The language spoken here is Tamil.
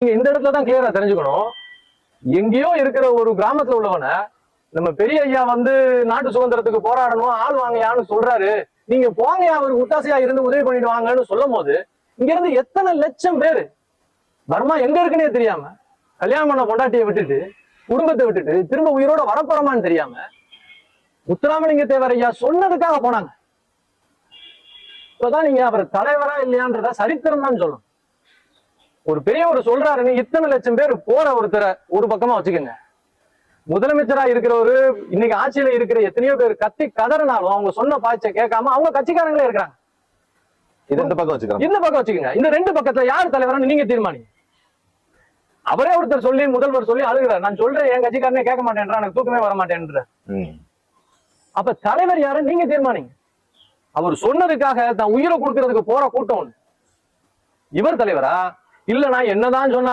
நீங்க இந்த இடத்துல தான் கிளியரா தெரிஞ்சுக்கணும். எங்கேயோ இருக்கிற ஒரு கிராமத்துல உள்ளவன நம்ம பெரிய ஐயா வந்து நாட்டு சுதந்திரத்துக்கு போராடணும் ஆள் வாங்கயான்னு சொல்றாரு. நீங்க போங்க அவருக்கு ஒத்தாசையா இருந்து உதவி பண்ணிட்டு வாங்கன்னு சொல்லும் போது இங்க இருந்து எத்தனை லட்சம் பேரு பர்மா எங்க இருக்குன்னே தெரியாம கல்யாணம் பண்ண பொண்டாட்டியை விட்டுட்டு குடும்பத்தை விட்டுட்டு திரும்ப உயிரோட வரப்போறமான்னு தெரியாம முத்துராமலிங்க தேவர் ஐயா சொன்னதுக்காக போனாங்க. இப்பதான் நீங்க அவர் தலைவரா இல்லையான்றத சரித்திரம் தான் சொல்லணும் ஒரு பெரியவர் சொல்றாருன்னு இத்தனை லட்சம் பேர் போற ஒருத்தரை ஒரு பக்கமா வச்சுக்கோங்க. முதலமைச்சரா இருக்கிறவரு இன்னைக்கு ஆட்சியில இருக்கிற எத்தனையோ பேர் கத்தி கதறினாலும் அவங்க சொன்ன பாய்ச்ச கேட்காம அவங்க கட்சிக்காரங்களே இருக்கிறாங்க. இந்த பக்கம் வச்சுக்கிறோம். இந்த பக்கம் வச்சுக்கோங்க. இந்த ரெண்டு பக்கத்துல யார் தலைவர்னு நீங்க தீர்மானிங்க. அவரே ஒருத்தர் சொல்லி முதல்வர் சொல்லி அழுகிறார். நான் சொல்றேன் என் கட்சிக்காரனே கேட்க மாட்டேன்றான் எனக்கு தூக்கமே வர மாட்டேன்ற. அப்ப தலைவர் யாரு? நீங்க தீர்மானிங்க. அவர் சொன்னதுக்காக தான் உயிரை கொடுக்கறதுக்கு போற கூட்டம். இவர் தலைவரா? இல்ல நான் என்னதான் சொன்னா